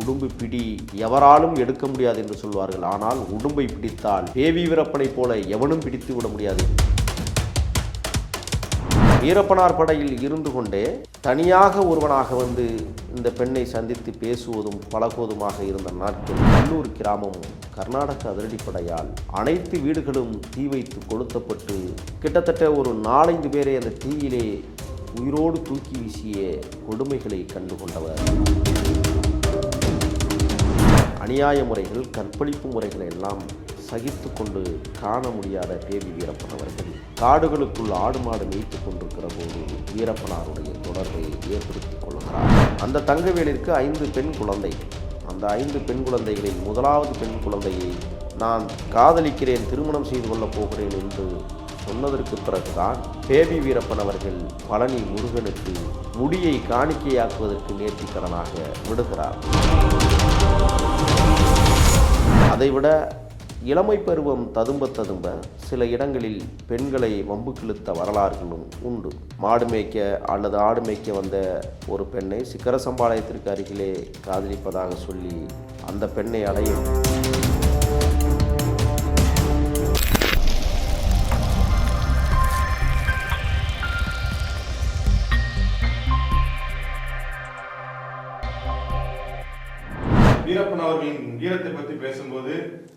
உடும்பு பிடி எவராலும் எடுக்க முடியாது என்று சொல்வார்கள். ஆனால் உடும்பை பிடித்தால் பேவி வீரப்பனை போல எவனும் பிடித்து விட முடியாது. வீரப்பனார் படையில் இருந்து கொண்டே தனியாக ஒருவனாக வந்து இந்த பெண்ணை சந்தித்து பேசுவதும் பழகுவதுமாக இருந்த நாட்கள் நல்லூர் கிராமம் கர்நாடக அதிரடிப்படையால் அனைத்து வீடுகளும் தீ வைத்து கொளுத்தப்பட்டு கிட்டத்தட்ட ஒரு நாலஞ்சு பேரை அந்த தீயிலே உயிரோடு தூக்கி வீசிய கொடுமைகளை கண்டு கொண்டவர் அநியாய முறைகள் கற்பழிப்பு முறைகளை எல்லாம் சகித்து கொண்டு காண முடியாத பேபி வீரப்பன் அவர்கள் காடுகளுக்குள் ஆடு மாடு மேய்த்து கொண்டிருக்கிற போது வீரப்பனாருடைய தொடர்பை ஏற்படுத்திக் கொள்கிறார். அந்த தங்கவேலிற்கு ஐந்து பெண் குழந்தை. அந்த ஐந்து பெண் குழந்தைகளில் முதலாவது பெண் குழந்தையை நான் காதலிக்கிறேன் திருமணம் செய்து கொள்ளப் போகிறேன் என்று சொன்னதற்கு பிறகுதான் பேபி வீரப்பன் அவர்கள் பழனி முருகனுக்கு முடியை காணிக்கையாக்குவதற்கு நேர்த்திக்கடனாக விடுகிறார். அதைவிட இளமை பருவம் ததும்ப ததும்ப சில இடங்களில் பெண்களை வம்பு கிழுத்த வரலாறுகளும் உண்டு. மாடு மேய்க்க அல்லது ஆடு மேய்க்க வந்த ஒரு பெண்ணை சிக்கர சம்பாளையத்திற்கு அருகிலே காதலிப்பதாக சொல்லி அந்த பெண்ணை அடையும். வீரப்பன் அவர்களின் வீரத்தை பத்தி பேசும்போது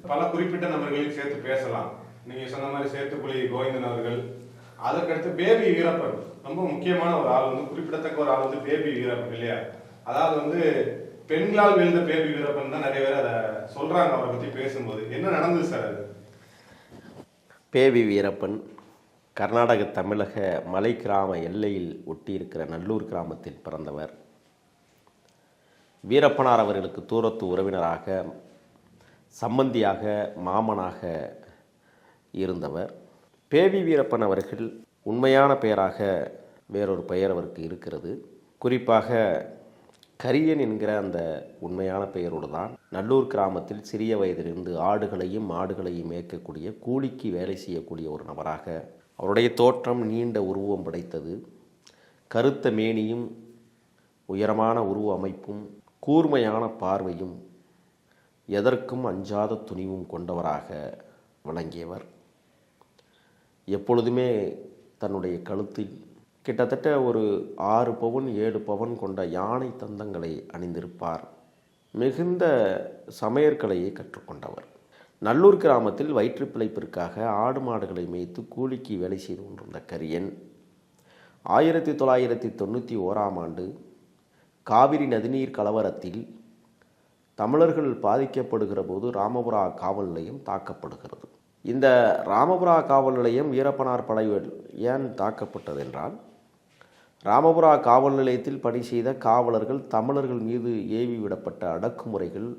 பல குறிப்பிட்ட நபர்களையும் சேர்த்து பேசலாம். நீங்க சொன்ன மாதிரி சேத்துக்குழி கோவிந்தன் அவர்கள். அதற்கடுத்து பேபி வீரப்பன். ரொம்ப முக்கியமான ஒரு ஆள் வந்து குறிப்பிடத்தக்க ஒரு ஆள் வந்து பேபி வீரப்பன் இல்லையா? அதாவது வந்து பெண்களால் விழுந்த பேபி வீரப்பன் தான் நிறைய பேர் அதை சொல்றாங்க அவரை பத்தி பேசும்போது. என்ன நடந்தது சார் அது? பேவி வீரப்பன் கர்நாடக தமிழக மலை கிராம எல்லையில் ஒட்டியிருக்கிற நல்லூர் கிராமத்தில் பிறந்தவர். வீரப்பனார் அவர்களுக்கு தூரத்து உறவினராக சம்பந்தியாக மாமனாக இருந்தவர். பேவி வீரப்பன் அவர்கள் உண்மையான பெயராக வேறொரு பெயர் அவருக்கு இருக்கிறது. குறிப்பாக கரியன் என்கிற அந்த உண்மையான பெயரோடு தான் நல்லூர் கிராமத்தில் சிறிய வயதிலிருந்து ஆடுகளையும் மாடுகளையும் மேய்க்கக்கூடிய கூலிக்கு வேலை செய்யக்கூடிய ஒரு நபராக அவருடைய தோற்றம் நீண்ட உருவம் படைத்தது. கருத்த மேனியும் உயரமான உருவ அமைப்பும் கூர்மையான பார்வையும் எதற்கும் அஞ்சாத துணிவும் கொண்டவராக விளங்கியவர் எப்பொழுதுமே தன்னுடைய கழுத்தில் கிட்டத்தட்ட ஒரு ஆறு பவுன் ஏழு பவன் கொண்ட யானை தந்தங்களை அணிந்திருப்பார். மிகுந்த சமையற்கலையை கற்றுக்கொண்டவர். நல்லூர் கிராமத்தில் வயிற்று பிழைப்பிற்காக ஆடு மாடுகளை மேய்த்து கூலிக்கு வேலை செய்து கொண்டிருந்த கரியன் ஆயிரத்தி தொள்ளாயிரத்தி தொண்ணூற்றி ஓராம் ஆண்டு காவிரி நதிநீர் கலவரத்தில் தமிழர்கள் பாதிக்கப்படுகிற போது ராமபுரா காவல் நிலையம் தாக்கப்படுகிறது. இந்த ராமபுரா காவல் நிலையம் வீரப்பனார் படைகள் ஏன் தாக்கப்பட்டது என்றால் ராமபுரா காவல் நிலையத்தில் பணி செய்த காவலர்கள் தமிழர்கள் மீது ஏவி விடப்பட்ட அடக்குமுறைகள்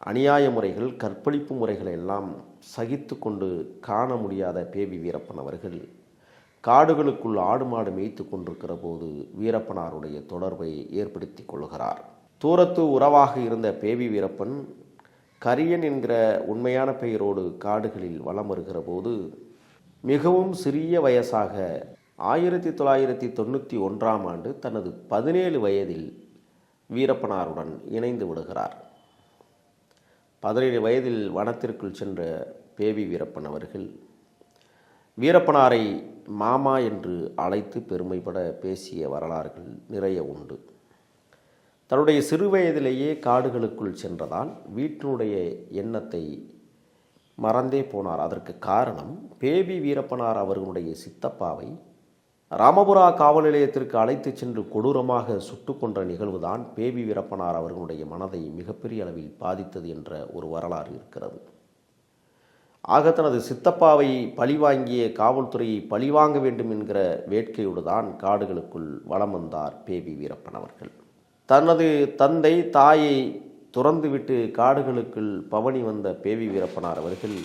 அநியாய முறைகள் கற்பழிப்பு முறைகளை எல்லாம் சகித்து கொண்டு காண முடியாத பேபி வீரப்பன் அவர்கள் காடுகளுக்குள் ஆடு மாடு மேய்த்து கொண்டிருக்கிற போது வீரப்பனாருடைய தொடர்பை ஏற்படுத்தி கொள்கிறார் தூரத்து உறவாக இருந்த பேவி வீரப்பன் கரியன் என்கிற உண்மையான பெயரோடு காடுகளில் வலம் வருகிற போது மிகவும் சிறிய வயசாக ஆயிரத்தி தொள்ளாயிரத்தி தொண்ணூற்றி ஒன்றாம் ஆண்டு தனது பதினேழு வயதில் வீரப்பனாருடன் இணைந்து விடுகிறார். பதினேழு வயதில் வனத்திற்குள் சென்ற பேவி வீரப்பன் அவர்கள் வீரப்பனாரை மாமா என்று அழைத்து பெருமைப்பட பேசிய வரலாறுகள் நிறைய உண்டு. தன்னுடைய சிறுவயதிலேயே காடுகளுக்குள் சென்றதால் வீட்டினுடைய எண்ணத்தை மறந்தே போனார். அதற்கு காரணம் பேபி வீரப்பனார் அவர்களுடைய சித்தப்பாவை ராமபுரா காவல் நிலையத்திற்கு அழைத்துச் சென்று கொடூரமாக சுட்டு கொன்ற நிகழ்வுதான் பேபி வீரப்பனார் அவர்களுடைய மனதை மிகப்பெரிய அளவில் பாதித்தது என்ற ஒரு வரலாறு இருக்கிறது. ஆக தனது சித்தப்பாவை பழிவாங்கிய காவல்துறையை பழிவாங்க வேண்டும் என்கிற வேட்கையோடு தான் காடுகளுக்குள் வலம் வந்தார் பேபி வீரப்பன் அவர்கள். தனது தந்தை தாயை துறந்துவிட்டு காடுகளுக்குள் பவனி வந்த பேவி வீரப்பனார் அவர்கள்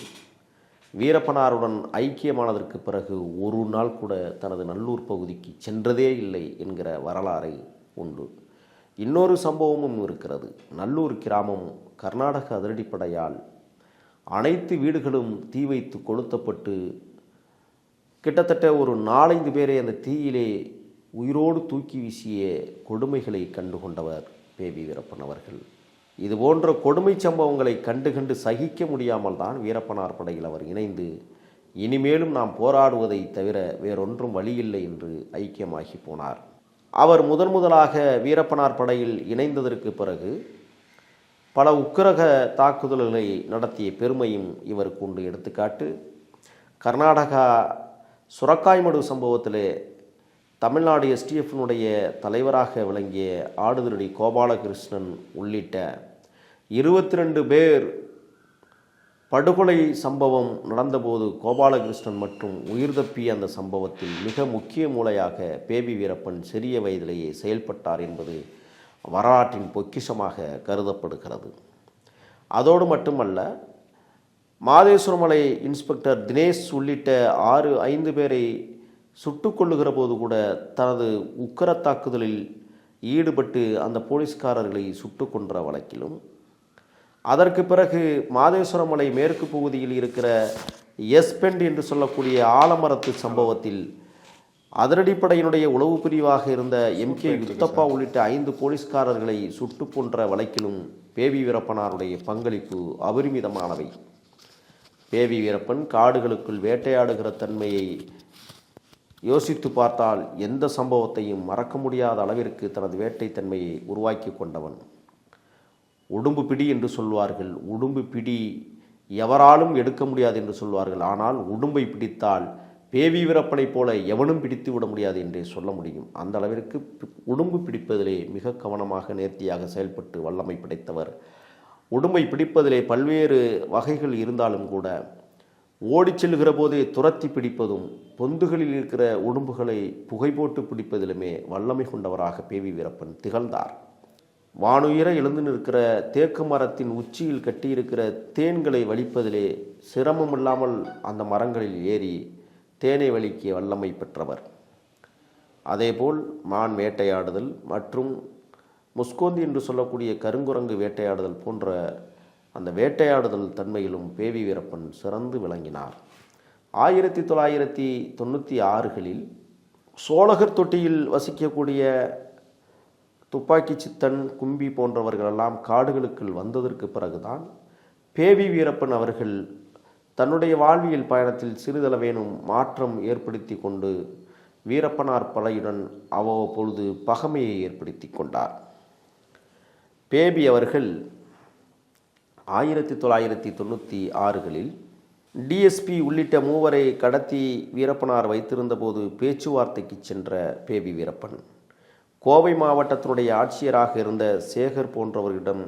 வீரப்பனாருடன் ஐக்கியமானதற்கு பிறகு ஒரு நாள் கூட தனது நல்லூர் பகுதிக்கு சென்றதே இல்லை என்கிற வரலாறை உண்டு. இன்னொரு சம்பவமும் இருக்கிறது. நல்லூர் கிராமம் கர்நாடக அதிரடிப்படையால் அனைத்து வீடுகளும் தீ வைத்து கொளுத்தப்பட்டு கிட்டத்தட்ட ஒரு நாலைந்து பேரை அந்த தீயிலே உயிரோடு தூக்கி வீசிய கொடுமைகளை கண்டு கொண்டவர் பேபி வீரப்பன் அவர்கள். இது போன்ற கொடுமை சம்பவங்களை கண்டு கண்டு சகிக்க முடியாமல் தான் வீரப்பனார் படையில் அவர் இணைந்து இனிமேலும் நாம் போராடுவதை தவிர வேறொன்றும் வழியில்லை என்று ஐக்கியமாகி போனார். அவர் முதன் முதலாக வீரப்பனார் படையில் இணைந்ததற்கு பிறகு பல உக்கிரக தாக்குதல்களை நடத்திய பெருமையும் இவருக்கு உண்டு. எடுத்துக்காட்டு கர்நாடகா சுரக்காய்மடு சம்பவத்திலே தமிழ்நாடு எஸ்டிஎஃப்னுடைய தலைவராக விளங்கிய ஆடுதுறை கோபாலகிருஷ்ணன் உள்ளிட்ட இருபத்தி ரெண்டு பேர் படுகொலை சம்பவம் நடந்தபோது கோபாலகிருஷ்ணன் மற்றும் உயிர் தப்பிய அந்த சம்பவத்தில் மிக முக்கிய மூலையாக பேபி வீரப்பன் சிறிய வயதிலேயே செயல்பட்டார் என்பது வரலாற்றின் பொக்கிஷமாக கருதப்படுகிறது. அதோடு மட்டுமல்ல மாதேஸ்வரமலை இன்ஸ்பெக்டர் தினேஷ் உள்ளிட்ட ஆறு ஐந்து பேரை சுட்டுக்கொள்ளுகிற போது கூட தனது உக்கர தாக்குதலில் ஈடுபட்டு அந்த போலீஸ்காரர்களை சுட்டு கொன்ற வழக்கிலும் அதற்கு பிறகு மாதேஸ்வரமலை மேற்கு பகுதியில் இருக்கிற எஸ்பெண்ட் என்று சொல்லக்கூடிய ஆலமரத்து சம்பவத்தில் அதிரடிப்படையினுடைய உளவு பிரிவாக இருந்த எம் கே யுத்தப்பா உள்ளிட்ட ஐந்து போலீஸ்காரர்களை சுட்டுக் கொன்ற வழக்கிலும் பேவி வீரப்பனாருடைய பங்களிப்பு அபரிமிதமானவை. பேவி வீரப்பன் காடுகளுக்குள் வேட்டையாடுகிற தன்மையை யோசித்து பார்த்தால் எந்த சம்பவத்தையும் மறக்க முடியாத அளவிற்கு தனது வேட்டை தன்மையை உருவாக்கி கொண்டவன். உடும்பு பிடி என்று சொல்வார்கள். உடும்பு பிடி எவராலும் எடுக்க முடியாது என்று சொல்வார்கள். ஆனால் உடும்பை பிடித்தால் பேவி வீரப்பனைப் போல எவனும் பிடித்து விட முடியாது என்றே சொல்ல முடியும். அந்த அளவிற்கு பி- உடும்பு பிடிப்பதிலே மிக கவனமாக நேர்த்தியாக செயல்பட்டு வல்லமை படைத்தவர். உடும்பை பிடிப்பதிலே பல்வேறு வகைகள் இருந்தாலும் கூட ஓடி செல்லுகிற போதே துரத்தி பிடிப்பதும் பொந்துகளில் இருக்கிற உடும்புகளை புகை போட்டு பிடிப்பதிலுமே வல்லமை கொண்டவராக பேவி வீரப்பன் திகழ்ந்தார். வானுயர எழுந்து நிற்கிற தேக்கு மரத்தின் உச்சியில் கட்டியிருக்கிற தேன்களை வலிப்பதிலே சிரமம் இல்லாமல் அந்த மரங்களில் ஏறி தேனை வலிக்கிய வல்லமை பெற்றவர். அதேபோல் மான் வேட்டையாடுதல் மற்றும் முஸ்கோந்தி என்று சொல்லக்கூடிய கருங்குரங்கு வேட்டையாடுதல் போன்ற அந்த வேட்டையாடுதல் தன்மையிலும் பேவி வீரப்பன் சிறந்து விளங்கினார். ஆயிரத்தி தொள்ளாயிரத்தி தொண்ணூற்றி ஆறுகளில் சோழகர் தொட்டியில் வசிக்கக்கூடிய துப்பாக்கி சித்தன் கும்பி போன்றவர்களெல்லாம் காடுகளுக்குள் வந்ததற்கு பிறகுதான் பேவி வீரப்பன் அவர்கள் தன்னுடைய வாழ்வியல் பயணத்தில் சிறிதளவேனும் மாற்றம் ஏற்படுத்தி கொண்டு வீரப்பனார் படையுடன் அவ்வப்பொழுது பகமையை ஏற்படுத்தி கொண்டார். பேபி அவர்கள் ஆயிரத்தி தொள்ளாயிரத்தி தொண்ணூற்றி ஆறுகளில் டிஎஸ்பி உள்ளிட்ட மூவரை கடத்தி வீரப்பனார் வைத்திருந்தபோது பேச்சுவார்த்தைக்கு சென்ற பேபி வீரப்பன். கோவை மாவட்டத்தினுடைய ஆட்சியராக இருந்த சேகர் போன்றவர்களிடம்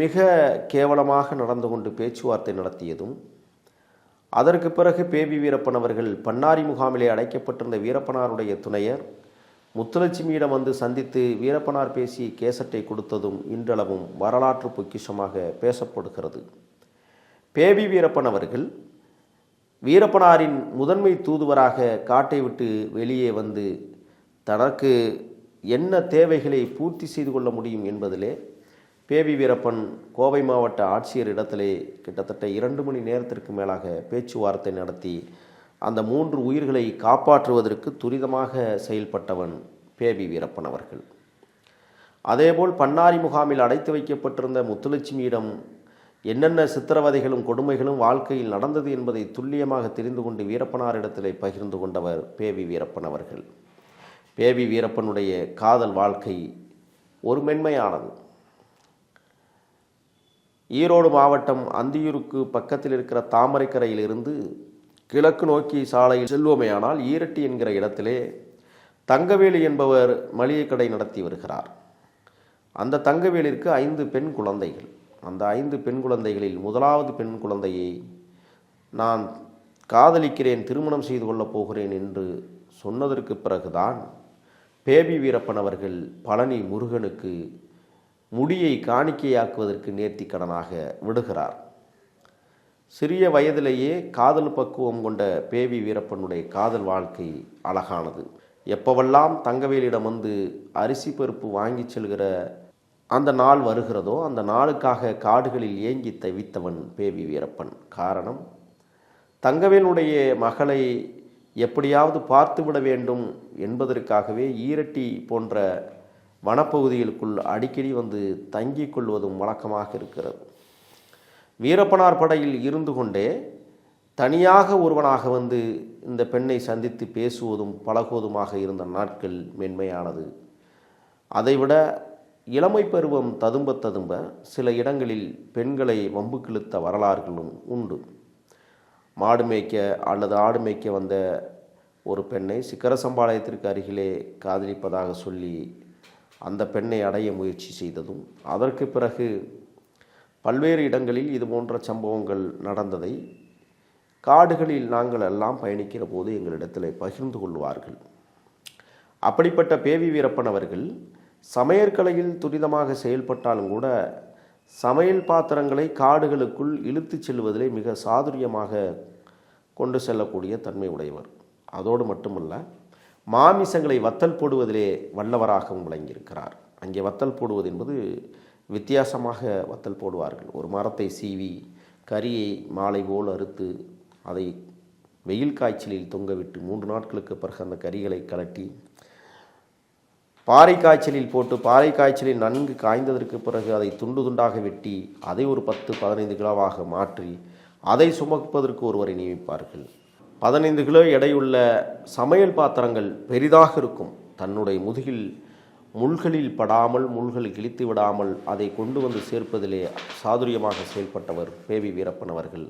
மிக கேவலமாக நடந்து கொண்டு பேச்சுவார்த்தை நடத்தியதும் அதற்கு பிறகு பேபி வீரப்பன் அவர்கள் பன்னாரி முகாமிலே அடைக்கப்பட்டிருந்த வீரப்பனாருடைய துணையர் முத்துலட்சுமியிடம் வந்து சந்தித்து வீரப்பனார் பேசி கேசட்டை கொடுத்ததும் இன்றளவும் வரலாற்று பொக்கிஷமாக பேசப்படுகிறது. பேபி வீரப்பன் அவர்கள் வீரப்பனாரின் முதன்மை தூதுவராக காட்டை விட்டு வெளியே வந்து தனக்கு என்ன தேவைகளை பூர்த்தி செய்து கொள்ள முடியும் என்பதிலே பேபி வீரப்பன் கோவை மாவட்ட ஆட்சியர் இடத்திலே கிட்டத்தட்ட இரண்டு மணி நேரத்திற்கு மேலாக பேச்சுவார்த்தை நடத்தி அந்த மூன்று உயிர்களை காப்பாற்றுவதற்கு துரிதமாக செயல்பட்டவன் பேபி வீரப்பன் அவர்கள். அதேபோல் பன்னாரி முகாமில் அடைத்து வைக்கப்பட்டிருந்த முத்துலட்சுமியிடம் என்னென்ன சித்திரவதைகளும் கொடுமைகளும் வாழ்க்கையில் நடந்தது என்பதை துல்லியமாக தெரிந்து கொண்டு வீரப்பனாரிடத்திலே பகிர்ந்து கொண்டவர் பேபி வீரப்பன் அவர்கள். பேபி வீரப்பனுடைய காதல் வாழ்க்கை ஒரு மென்மையானது. ஈரோடு மாவட்டம் அந்தியூருக்கு பக்கத்தில் இருக்கிற தாமரைக்கரையிலிருந்து கிழக்கு நோக்கி சாலையில் செல்வோமேயானால் ஈரட்டி என்கிற இடத்திலே தங்கவேலு என்பவர் மளிகை கடை நடத்தி வருகிறார். அந்த தங்கவேலிற்கு ஐந்து பெண் குழந்தைகள். அந்த ஐந்து பெண் குழந்தைகளில் முதலாவது பெண் குழந்தையை நான் காதலிக்கிறேன் திருமணம் செய்து கொள்ளப் போகிறேன் என்று சொன்னதற்கு பிறகுதான் பேபி வீரப்பன் அவர்கள் பழனி முருகனுக்கு முடியை காணிக்கையாக்குவதற்கு நேர்த்தி கடனாக விடுகிறார். சிறிய வயதிலேயே காதல் பக்குவம் கொண்ட பேவி வீரப்பனுடைய காதல் வாழ்க்கை அழகானது. எப்பவெல்லாம் தங்கவேலிடம் வந்து அரிசி பருப்பு வாங்கி செல்கிற அந்த நாள் வருகிறதோ அந்த நாளுக்காக காடுகளில் ஏங்கி தவித்தவன் பேவி வீரப்பன். காரணம் தங்கவேலுடைய மகளை எப்படியாவது பார்த்துவிட வேண்டும் என்பதற்காகவே ஈரட்டி போன்ற வனப்பகுதிகளுக்குள் அடிக்கடி வந்து தங்கிக் கொள்வதும் வழக்கமாக இருக்கிறது. வீரப்பனார் படையில் இருந்து கொண்டே தனியாக ஒருவனாக வந்து இந்த பெண்ணை சந்தித்து பேசுவதும் பழகுவதுமாக இருந்த நாட்கள் மென்மையானது. அதைவிட இளமை பருவம் ததும்ப ததும்ப சில இடங்களில் பெண்களை வம்பு கிழித்த வரலாறுகளும் உண்டு. மாடு மேய்க்க அல்லது ஆடு மேய்க்க வந்த ஒரு பெண்ணை சிக்கரசம்பாளையத்திற்கு அருகிலே காதலிப்பதாக சொல்லி அந்த பெண்ணை அடைய முயற்சி செய்ததும் அதற்கு பிறகு பல்வேறு இடங்களில் இது போன்ற சம்பவங்கள் நடந்ததை காடுகளில் நாங்கள் எல்லாம் பயணிக்கிற போது எங்களிடத்தில் பகிர்ந்து கொள்வார்கள். அப்படிப்பட்ட பேவி வீரப்பன் அவர்கள் சமையற்கலையில் துரிதமாக செயல்பட்டாலும் கூட சமையல் பாத்திரங்களை காடுகளுக்குள் இழுத்துச் செல்வதிலே மிக சாதுரியமாக கொண்டு செல்லக்கூடிய தன்மை உடையவர். அதோடு மட்டுமல்ல மாமிசங்களை வத்தல் போடுவதிலே வல்லவராகவும் விளங்கியிருக்கிறார். அங்கே வத்தல் போடுவது என்பது வித்தியாசமாக வத்தல் போடுவார்கள். ஒரு மரத்தை சீவி கரியை மாலை போல் அறுத்து அதை வெயில் காய்ச்சலில் தொங்கவிட்டு மூன்று நாட்களுக்கு பிறகு அந்த கரிகளை கலட்டி பாறை காய்ச்சலில் போட்டு பாறை காய்ச்சலில் நன்கு காய்ந்ததற்கு பிறகு அதை துண்டு துண்டாக வெட்டி அதை ஒரு பத்து பதினைந்து கிலோவாக மாற்றி அதை சுமப்பதற்கு ஒருவரை நியமிப்பார்கள். பதினைந்து கிலோ எடையுள்ள சமையல் பாத்திரங்கள் பெரிதாக இருக்கும். தன்னுடைய முதுகில் முள்களில் படாமல் முள்கள் கிழித்து விடாமல் அதை கொண்டு வந்து சேர்ப்பதிலே சாதுரியமாக செயல்பட்டவர் பேவி வீரப்பன் அவர்கள்.